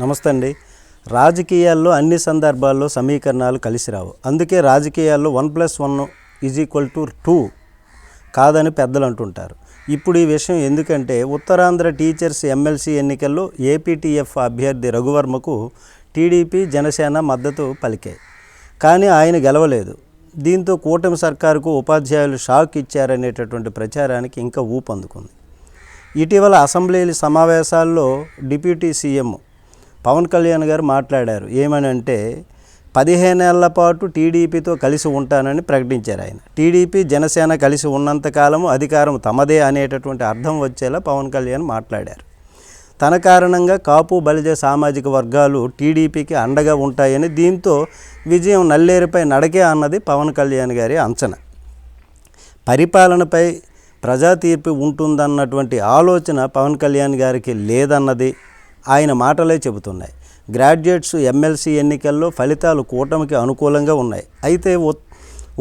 నమస్తే అండి. రాజకీయాల్లో అన్ని సందర్భాల్లో సమీకరణాలు కలిసి రావు. అందుకే రాజకీయాల్లో one plus one is equal to two కాదని పెద్దలు అంటుంటారు. ఇప్పుడు ఈ విషయం ఎందుకంటే ఉత్తరాంధ్ర టీచర్స్ ఎమ్మెల్సీ ఎన్నికల్లో ఏపీటీఎఫ్ అభ్యర్థి రఘువర్మకు టీడీపీ జనసేన మద్దతు పలికాయి కానీ ఆయన గెలవలేదు. దీంతో కూటమి సర్కారుకు ఉపాధ్యాయులు షాక్ ఇచ్చారనేటటువంటి ప్రచారానికి ఇంకా ఊపందుకుంది. ఇటీవల అసెంబ్లీ సమావేశాల్లో డిప్యూటీ సీఎం పవన్ కళ్యాణ్ గారు మాట్లాడారు. ఏమని అంటే పదిహేనేళ్ళ పాటు టీడీపీతో కలిసి ఉంటానని ప్రకటించారు ఆయన. టీడీపీ జనసేన కలిసి ఉన్నంతకాలము అధికారం తమదే అనేటటువంటి అర్థం వచ్చేలా పవన్ కళ్యాణ్ మాట్లాడారు. తన కారణంగా కాపు బలిజ సామాజిక వర్గాలు టీడీపీకి అండగా ఉంటాయని దీంతో విజయం నల్లేరుపై నడకే అన్నది పవన్ కళ్యాణ్ గారి అంచనా. పరిపాలనపై ప్రజా తీర్పు ఉంటుందన్నటువంటి ఆలోచన పవన్ కళ్యాణ్ గారికి లేదన్నది ఆయన మాటలే చెబుతున్నాయి. గ్రాడ్యుయేట్స్ ఎమ్మెల్సీ ఎన్నికల్లో ఫలితాలు కూటమికి అనుకూలంగా ఉన్నాయి. అయితే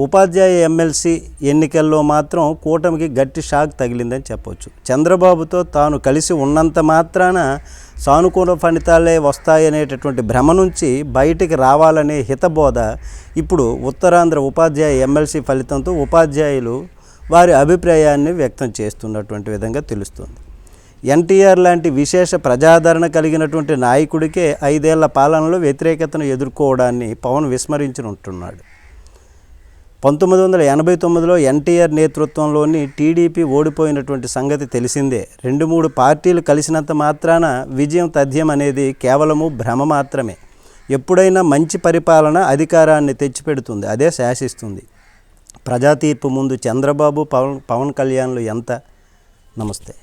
ఉపాధ్యాయ ఎమ్మెల్సీ ఎన్నికల్లో మాత్రం కూటమికి గట్టి షాక్ తగిలిందని చెప్పవచ్చు చంద్రబాబుతో తాను కలిసి ఉన్నంత మాత్రాన సానుకూల ఫలితాలే వస్తాయనేటటువంటి భ్రమ నుంచి బయటికి రావాలనే హితబోధ ఇప్పుడు ఉత్తరాంధ్ర ఉపాధ్యాయ ఎమ్మెల్సీ ఫలితంతో ఉపాధ్యాయులు వారి అభిప్రాయాన్ని వ్యక్తం చేస్తున్నటువంటి విధంగా తెలుస్తుంది. ఎన్టీఆర్ లాంటి విశేష ప్రజాదరణ కలిగినటువంటి నాయకుడికే ఐదేళ్ళ పాలనలో వ్యతిరేకతను ఎదుర్కోవడాన్ని పవన్ విస్మరించుంటున్నాడు పంతొమ్మిది వందల ఎనభై తొమ్మిదిలో ఎన్టీఆర్ నేతృత్వంలోని టీడీపీ ఓడిపోయినటువంటి సంగతి తెలిసిందే. రెండు మూడు పార్టీలు కలిసినంత మాత్రాన విజయం తథ్యం అనేది కేవలము భ్రమ మాత్రమే. ఎప్పుడైనా మంచి పరిపాలన అధికారాన్ని తెచ్చిపెడుతుంది అదే శాసిస్తుంది. ప్రజా తీర్పు ముందు చంద్రబాబు పవన్ పవన్ కళ్యాణ్లు ఎంత? నమస్తే.